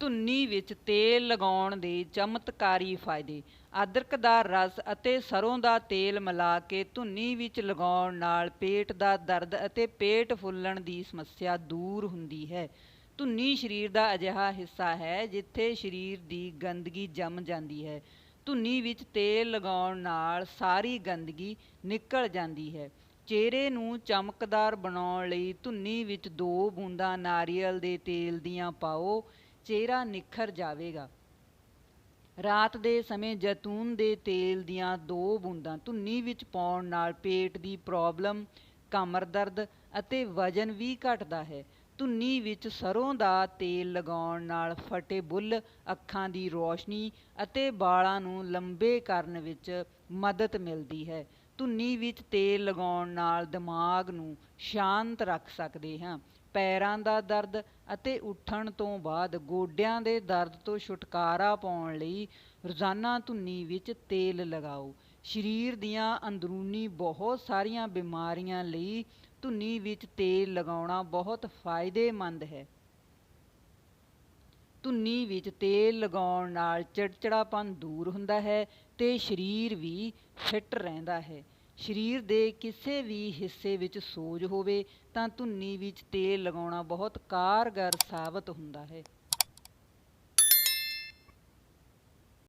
ਧੁੰਨੀ ਵਿੱਚ ਤੇਲ ਲਗਾਉਣ ਦੇ ਚਮਤਕਾਰੀ ਫਾਇਦੇ। ਅਦਰਕ ਦਾ ਰਸ ਅਤੇ ਸਰੋਂ ਦਾ ਤੇਲ ਮਿਲਾ ਕੇ ਧੁੰਨੀ ਵਿੱਚ ਲਗਾਉਣ ਨਾਲ ਪੇਟ ਦਾ ਦਰਦ ਅਤੇ ਪੇਟ ਫੁੱਲਣ ਦੀ ਸਮੱਸਿਆ ਦੂਰ ਹੁੰਦੀ ਹੈ। ਧੁੰਨੀ ਸਰੀਰ ਦਾ ਅਜਿਹਾ ਹਿੱਸਾ ਹੈ ਜਿੱਥੇ ਸਰੀਰ ਦੀ ਗੰਦਗੀ ਜੰਮ ਜਾਂਦੀ ਹੈ। ਧੁੰਨੀ ਵਿੱਚ ਤੇਲ ਲਗਾਉਣ ਨਾਲ ਸਾਰੀ ਗੰਦਗੀ ਨਿਕਲ ਜਾਂਦੀ ਹੈ। ਚਿਹਰੇ ਨੂੰ ਚਮਕਦਾਰ ਬਣਾਉਣ ਲਈ ਧੁੰਨੀ ਵਿੱਚ ਦੋ ਬੂੰਦਾਂ ਨਾਰੀਅਲ ਦੇ ਤੇਲ ਦੀਆਂ ਪਾਓ। ਚਿਹਰਾ ਨਿਖਰ ਜਾਵੇਗਾ। ਰਾਤ ਦੇ ਸਮੇਂ ਜੈਤੂਨ ਦੇ ਤੇਲ ਦੀਆਂ ਦੋ ਬੂੰਦਾਂ ਧੁੰਨੀ ਵਿੱਚ ਪਾਉਣ ਨਾਲ ਪੇਟ ਦੀ ਪ੍ਰੋਬਲਮ, ਕਮਰ ਦਰਦ ਅਤੇ ਵਜ਼ਨ ਵੀ ਘਟਦਾ ਹੈ। ਧੁੰਨੀ ਵਿੱਚ ਸਰੋਂ ਦਾ ਤੇਲ ਲਗਾਉਣ ਨਾਲ ਫਟੇ ਬੁੱਲ, ਅੱਖਾਂ ਦੀ ਰੋਸ਼ਨੀ ਅਤੇ ਵਾਲਾਂ ਨੂੰ ਲੰਬੇ ਕਰਨ ਵਿੱਚ ਮਦਦ ਮਿਲਦੀ ਹੈ। ਧੁੰਨੀ ਵਿੱਚ ਤੇਲ ਲਗਾਉਣ ਨਾਲ ਦਿਮਾਗ ਨੂੰ ਸ਼ਾਂਤ ਰੱਖ ਸਕਦੇ ਹਾਂ। ਪੈਰਾਂ ਦਾ ਦਰਦ ਅਤੇ ਉੱਠਣ ਤੋਂ ਬਾਅਦ ਗੋਡਿਆਂ ਦੇ ਦਰਦ ਤੋਂ ਛੁਟਕਾਰਾ ਪਾਉਣ ਲਈ ਰੋਜ਼ਾਨਾ ਧੁੰਨੀ ਵਿੱਚ ਤੇਲ ਲਗਾਓ। ਸਰੀਰ ਦੀਆਂ ਅੰਦਰੂਨੀ ਬਹੁਤ ਸਾਰੀਆਂ ਬਿਮਾਰੀਆਂ ਲਈ ਧੁੰਨੀ ਵਿੱਚ ਤੇਲ ਲਗਾਉਣਾ ਬਹੁਤ ਫਾਇਦੇਮੰਦ ਹੈ। ਧੁੰਨੀ ਵਿੱਚ ਤੇਲ ਲਗਾਉਣ ਨਾਲ ਚਿੜਚਿੜਾਪਨ ਦੂਰ ਹੁੰਦਾ ਹੈ ਤੇ ਸਰੀਰ ਵੀ ਫਿੱਟ ਰਹਿੰਦਾ ਹੈ। ਸਰੀਰ ਦੇ ਕਿਸੇ ਵੀ ਹਿੱਸੇ ਵਿੱਚ ਸੋਜ ਹੋਵੇ ਤਾਂ ਧੁੰਨੀ ਵਿੱਚ ਤੇਲ ਲਗਾਉਣਾ ਬਹੁਤ ਕਾਰਗਰ ਸਾਬਤ ਹੁੰਦਾ ਹੈ।